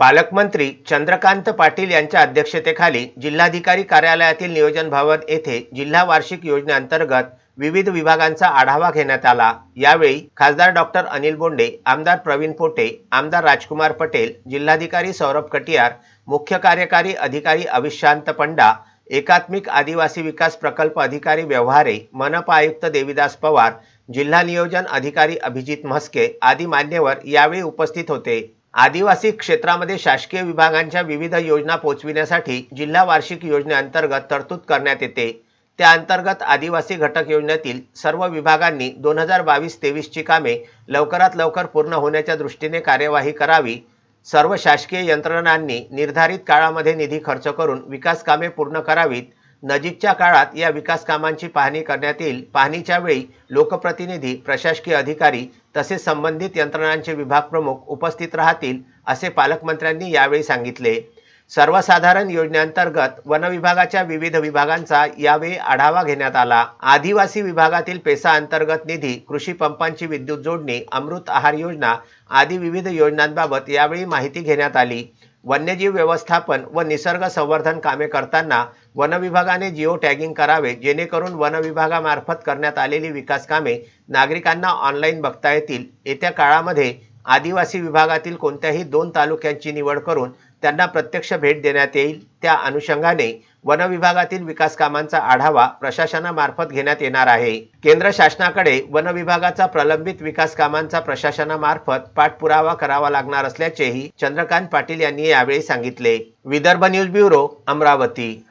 पालकमंत्री चंद्रकांत पाटील यांच्या अध्यक्षतेखाली जिल्हाधिकारी कार्यालयातील नियोजन भवन येथे जिल्हा वार्षिक योजनेअंतर्गत विविध विभागांचा आढावा घेण्यात आला. यावेळी खासदार डॉक्टर अनिल बोंडे आमदार प्रवीण पोटे आमदार राजकुमार पटेल जिल्हाधिकारी सौरभ कटियार मुख्य कार्यकारी अधिकारी अविशांत पंडा एकात्मिक आदिवासी विकास प्रकल्प अधिकारी व्यवहारे मनपा आयुक्त देविदास पवार जिल्हा नियोजन अधिकारी अभिजित म्हस्के आदी मान्यवर यावेळी उपस्थित होते. आदिवासी क्षेत्रामध्ये शासकीय विभागांच्या विविध योजना पोचविण्यासाठी जिल्हा वार्षिक योजनेअंतर्गत तरतूद करण्यात येते. त्या अंतर्गत आदिवासी घटक योजनेतील सर्व विभागांनी दोन हजार बावीस तेवीसची कामे लवकरात लवकर पूर्ण होण्याच्या दृष्टीने कार्यवाही करावी. सर्व शासकीय यंत्रणांनी निर्धारित काळामध्ये निधी खर्च करून विकास कामे पूर्ण करावीत. नजीकच्या काळात या विकास कामांची पाहणी करण्यात येईल. पाहणीच्या वेळी लोकप्रतिनिधी प्रशासकीय अधिकारी तसेच संबंधित यंत्रणांचे विभाग प्रमुख उपस्थित राहतील असे पालकमंत्र्यांनी यावेळी सांगितले. सर्वसाधारण योजनेअंतर्गत वन विभागाच्या विविध विभागांचा यावेळी आढावा घेण्यात आला. आदिवासी विभागातील पेसा अंतर्गत निधी कृषी पंपांची विद्युत जोडणी अमृत आहार योजना आदी विविध योजनांबाबत यावेळी माहिती घेण्यात आली. वन्यजीव व्यवस्थापन व निसर्ग संवर्धन कामे करताना वन विभागाने जिओ टॅगिंग करावे जेणेकरून वन विभागामार्फत करण्यात आलेली विकास कामे नागरिकांना ऑनलाईन बघता येतील. येत्या काळामध्ये आदिवासी विभागातील कोणत्याही दोन तालुक्यांची निवड करून त्यांना प्रत्यक्ष भेट देण्यात येईल. त्या अनुषंगाने वनविभागातील विकास कामांचा आढावा प्रशासनामार्फत घेण्यात येणार आहे. केंद्र शासनाकडे वनविभागाचा प्रलंबित विकास कामांचा प्रशासनामार्फत पाठपुरावा करावा लागणार असल्याचेही चंद्रकांत पाटील यांनी यावेळी सांगितले. Vidarbha news bureau Amravati.